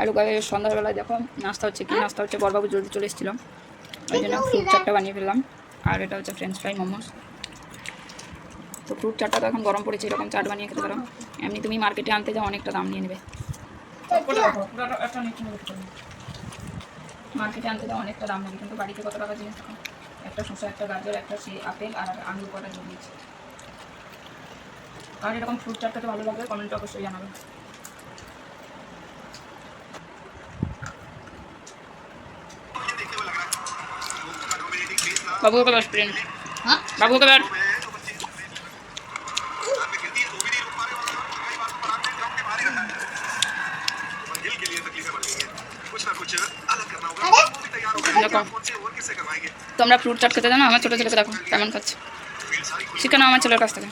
আর ওখানে সন্ধ্যাবেলায় দেখো, নাস্তা হচ্ছে কি? নাস্তা হচ্ছে বরবাবু জলদি চলে এসেছিল। ওই জন্য ফ্রুট চাটটা বানিয়ে ফেললাম। আর এটা হচ্ছে ফ্রেঞ্চ ফ্রাই মোমোস। তো ফ্রুট চাটটা তো এখন গরম পড়েছে, এরকম চাট বানিয়ে খেতে পারো। এমনি তুমি মার্কেটে আনতে যাও, অনেকটা দাম নিয়ে নেবে। মার্কেটে আনতে যাও, অনেকটা দাম নেবে। কিন্তু বাড়িতে কত টাকা জিনিস দেখো? একটা শসা, একটা গাজর, একটা সে আপেল আর আঙুর কটা দিয়েছি। আর এরকম ফ্রুট চাটটা তো ভালো লাগবে কমেন্টে অবশ্যই জানাবে। भी तैयार होगा देखो। कौन से और किससे करवाएंगे তোমরা ফ্রুট চাট খেতে জানো আমার ছোটো ছেলেকে দেখো কেমন খাচ্ছে ये सारी खुशी শিখে নাও আমার ছেলের কাছ থেকে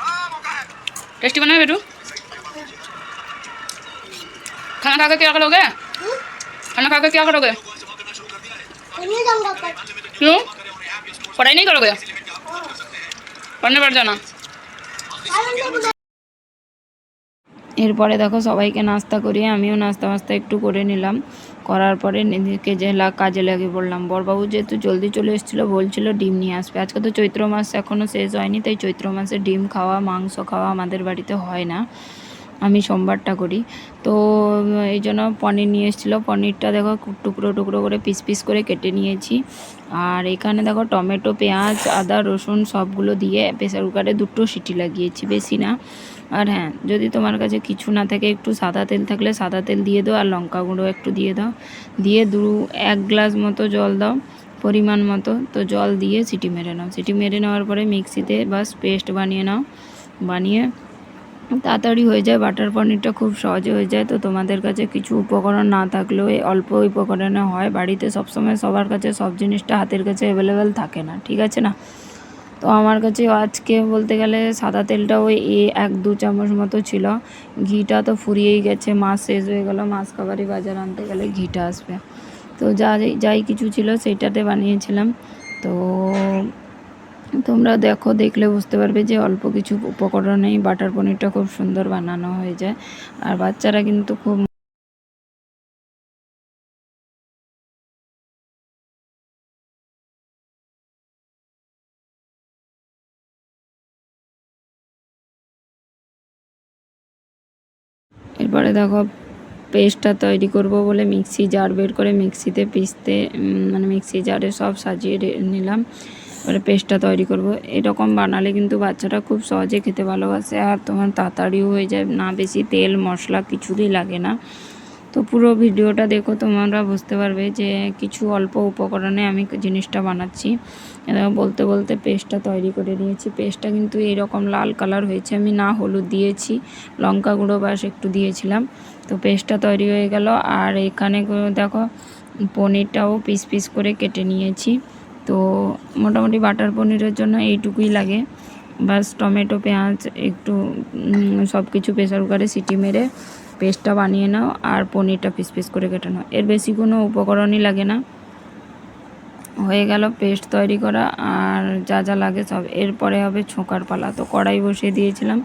हाँ मौका है टेस्टी बना है बेटू खाना खा के क्या करोगे खाना खा के क्या करोगे नहीं जाऊंगा पर क्यों पढ़ाई नहीं करोगे पढ़ने बैठ जाना এরপরে দেখো সবাইকে নাস্তা করিয়ে আমিও নাস্তা মাস্তা একটু করে নিলাম করার পরে নিজেকে যে লা- কাজে লাগিয়ে পড়লাম বরবাবু যেহেতু জলদি চলে এসেছিলো বলছিল ডিম নিয়ে আসবে আজকে তো চৈত্র মাস এখনও শেষ হয়নি তাই চৈত্র মাসে ডিম খাওয়া মাংস খাওয়া আমাদের বাড়িতে হয় না আমি সোমবারটা করি। তো এই জন্য পনির নিয়ে এসেছিল। পনিরটা দেখো টুকরো টুকরো করে পিস পিস করে কেটে নিয়েছি। আর এখানে দেখো টমেটো, পেঁয়াজ, আদা, রসুন সবগুলো দিয়ে প্রেসার কুকারে দুটো সিটি লাগিয়েছি, বেশি না। আর হ্যাঁ যদি তোমার কাছে কিছু না থাকে, একটু সাদা তেল থাকলে সাদা তেল দিয়ে দাও আর লঙ্কা গুঁড়ো একটু দিয়ে দাও। দিয়ে দু, এক গ্লাস মতো জল দাও পরিমাণ মতো। তো জল দিয়ে সিটি মেরে নাও। সিটি মেরে নেওয়ার পরে মিক্সিতে বাস পেস্ট বানিয়ে নাও। বানিয়ে তাড়াতাড়ি হয়ে যায় বাটার পনিরটা খুব সহজে হয়ে যায়। তো তোমাদের কাছে কিছু উপকরণ না থাকলেও অল্প উপকরণে হয়। বাড়িতে সবসময় সবার কাছে সব জিনিসটা হাতের কাছে অ্যাভেলেবেল থাকে না, ঠিক আছে না? তো আমার কাছে আজকে বলতে গেলে সাদা তেলটা ওই এ এক দু চামচ মতো ছিল। ঘিটা তো ফুরিয়েই গেছে মাছ শেষ হয়ে গেল মাছ খাবারই বাজার আনতে গেলে ঘিটা আসবে। তো যা, যাই কিছু ছিল সেইটাতে বানিয়েছিলাম। তো তোমরা দেখো, দেখলে বুঝতে পারবে যে অল্প কিছু উপকরণেই বাটার পনিরটা খুব সুন্দর বানানো হয়ে যায়। আর বাচ্চারা কিন্তু খুব এরপরে দেখো, পেস্টটা তৈরি করব বলে মিক্সি জার বের করে মিক্সিতে পিসতে মানে মিক্সি জারে সব সাজিয়ে নিলাম। এবারে পেস্টটা তৈরি করব। এরকম বানালে কিন্তু বাচ্চারা খুব সহজে খেতে ভালোবাসে আর তোমার তাড়াতাড়িও হয়ে যায়। না বেশি তেল, মশলা কিছুই লাগে না। তো পুরো ভিডিওটা দেখো, তোমরা বুঝতে পারবে যে কিছু অল্প উপকরণে আমি জিনিসটা বানাচ্ছি। বলতে বলতে পেস্টটা তৈরি করে নিয়েছি। পেস্টটা কিন্তু এরকম লাল কালার হয়েছে। আমি না হলুদ দিয়েছি, লঙ্কা গুঁড়ো বাস একটু দিয়েছিলাম। তো পেস্টটা তৈরি হয়ে গেল। আর এখানে দেখো, পনিরটাও পিস পিস করে কেটে নিয়েছি। তো মোটামুটি বাটার পনিরের জন্য এইটুকুই লাগে। বাস টমেটো, পেঁয়াজ, একটু সব কিছু প্রেসার কুকারে সিটি মেরে পেস্টটা বানিয়ে নাও আর পনিরটা পিস পিস করে কেটে নাও। এর বেশি কোনো উপকরণই লাগে না। হয়ে গেল পেস্ট তৈরি করা আর যা যা লাগে সব। এরপরে হবে ছোঁকার পালা। তো কড়াই বসিয়ে দিয়েছিলাম।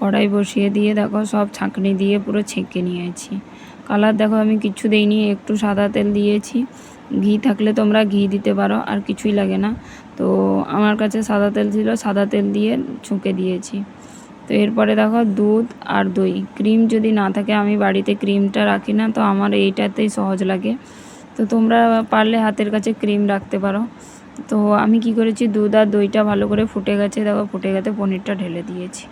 কড়াই বসিয়ে দিয়ে দেখো সব ছাঁকনি দিয়ে পুরো ছেঁকে নিয়েছি। কালার দেখো, আমি কিছু দেইনি, একটু সাদা তেল দিয়েছি। ঘি থাকলে তোমরা ঘি দিতে পারো, আর কিছুই লাগে না। তো আমার কাছে সাদা তেল ছিল, সাদা তেল দিয়ে ছুঁকে দিয়েছি। তো এরপরে দেখো, দুধ আর দই। ক্রিম যদি না থাকে, আমি বাড়িতে ক্রিমটা রাখি না, তো আমার এইটাতেই সহজ লাগে। তো তোমরা পারলে হাতের কাছে ক্রিম রাখতে পারো। তো আমি কি করেছি, দুধ আর দইটা ভালো করে ফুটে গেছে, দেখো ফুটে গেছে, পনিরটা ঢেলে দিয়েছি।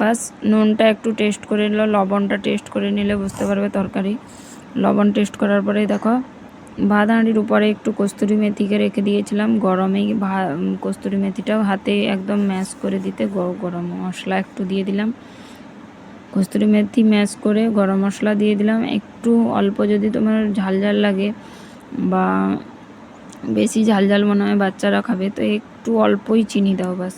বাস, নুনটা একটু টেস্ট করে নিলো, লবণটা টেস্ট করে নিলে বুঝতে পারবে তরকারি। লবণ টেস্ট করার পরে দেখো, ভাত হাঁড়ির উপরে একটু কস্তুরি মেথিকে রেখে দিয়েছিলাম, গরমেই ভা কস্তুরি মেথিটাও হাতে একদম ম্যাশ করে দিতে গরম মশলা একটু দিয়ে দিলাম। কস্তুরি মেথি ম্যাশ করে গরম মশলা দিয়ে দিলাম, একটু অল্প যদি তোমার ঝাল ঝাল লাগে বা বেশি ঝাল ঝাল মনে হয়, বাচ্চারা খাবে, তো একটু অল্পই চিনি দাও বাস।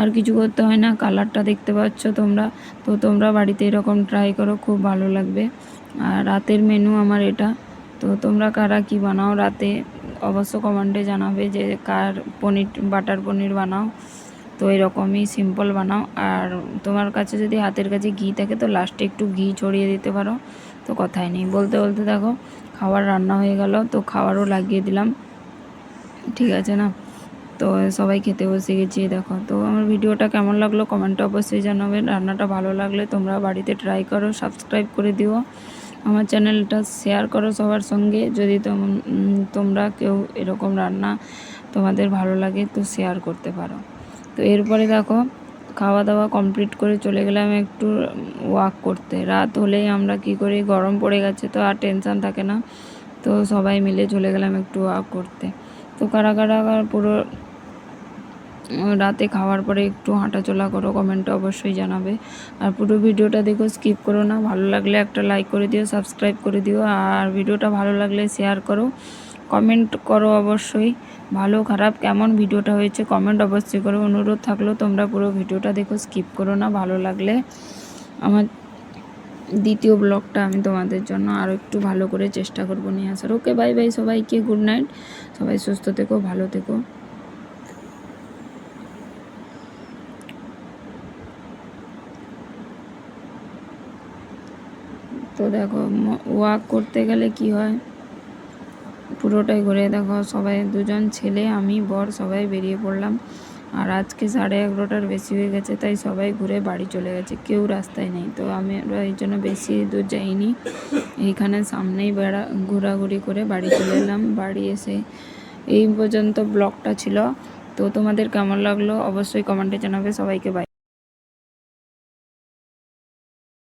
আর কিছু করতে হয় না, কালারটা দেখতে পাচ্ছ তোমরা, তো তোমরা বাড়িতে এরকম ট্রাই করো, খুব ভালো লাগবে। আর রাতের মেনু আমার এটা, তো তোমরা কারা কি বানাও রাতে, অবশ্য কমেন্টে জানাবে যে কার পনির, বাটার পনির বানাও, তো এরকমই সিম্পল বানাও। আর তোমার কাছে যদি হাতের কাছে ঘি থাকে, তো লাস্টে একটু ঘি ছড়িয়ে দিতে পারো, তো কথাই নেই। বলতে বলতে দেখো, খাবার রান্না হয়ে গেল, তো খাবারও লাগিয়ে দিলাম। ঠিক আছে না? তো সবাই খেতে বসে গেছি, দেখো। তো আমার ভিডিওটা কেমন লাগল কমেন্টে অবশ্যই জানাবেন রান্নাটা ভালো লাগলে তোমরা বাড়িতে ট্রাই করো সাবস্ক্রাইব করে দিও। আমার চ্যানেলটা শেয়ার করো সবার সঙ্গে। যদি তোম- তোমরা কেউ এরকম রান্না তোমাদের ভালো লাগে তো শেয়ার করতে পারো। তো এরপরে দেখো খাওয়া দাওয়া কমপ্লিট করে চলে গেলাম একটু ওয়াক করতে। রাত হলেই আমরা কি করি, গরম পড়ে গেছে তো আর টেনশন থাকে না। তো সবাই মিলে চলে গেলাম একটু ওয়াক করতে। তো কারা পুরো রাতে খাওয়ার পরে একটু হাঁটাচলা করো কমেন্টে অবশ্যই জানাবে। আর পুরো ভিডিওটা দেখো স্কিপ করো না। ভালো লাগলে একটা লাইক করে দিও সাবস্ক্রাইব করে দিও। আর ভিডিওটা ভালো লাগলে শেয়ার করো। কমেন্ট করো অবশ্যই। ভালো, খারাপ, কেমন ভিডিওটা হয়েছে কমেন্ট অবশ্যই করো। অনুরোধ থাকল তোমরা পুরো ভিডিওটা দেখো স্কিপ করো না। ভালো লাগলে আমার দ্বিতীয় ব্লগটা আমি তোমাদের জন্য আরও একটু ভালো করে চেষ্টা করব নিয়ে আসার। ওকে বাই বাই সবাইকে গুড নাইট সবাই সুস্থ থেকো, ভালো থেকো। তো দেখো ওয়াক করতে গেলে কি হয়? পুরোটাই ঘুরে দেখো, সবাই দুজন, ছেলে, আমি, বর, সবাই বেরিয়ে পড়লাম। আর আজকে সাড়ে এগারোটার বেশি হয়ে গেছে, তাই সবাই ঘুরে বাড়ি চলে গেছে। কেউ রাস্তায় নেই, তো আমি এই জন্য বেশি দূর যাইনি। এইখানে সামনেই বেড়া, ঘোরাঘুরি করে বাড়ি চলে এলাম। বাড়ি এসে এই পর্যন্ত ব্লগটা ছিল। তো তোমাদের কেমন লাগল অবশ্যই কমেন্টে জানাবে। সবাইকে বাই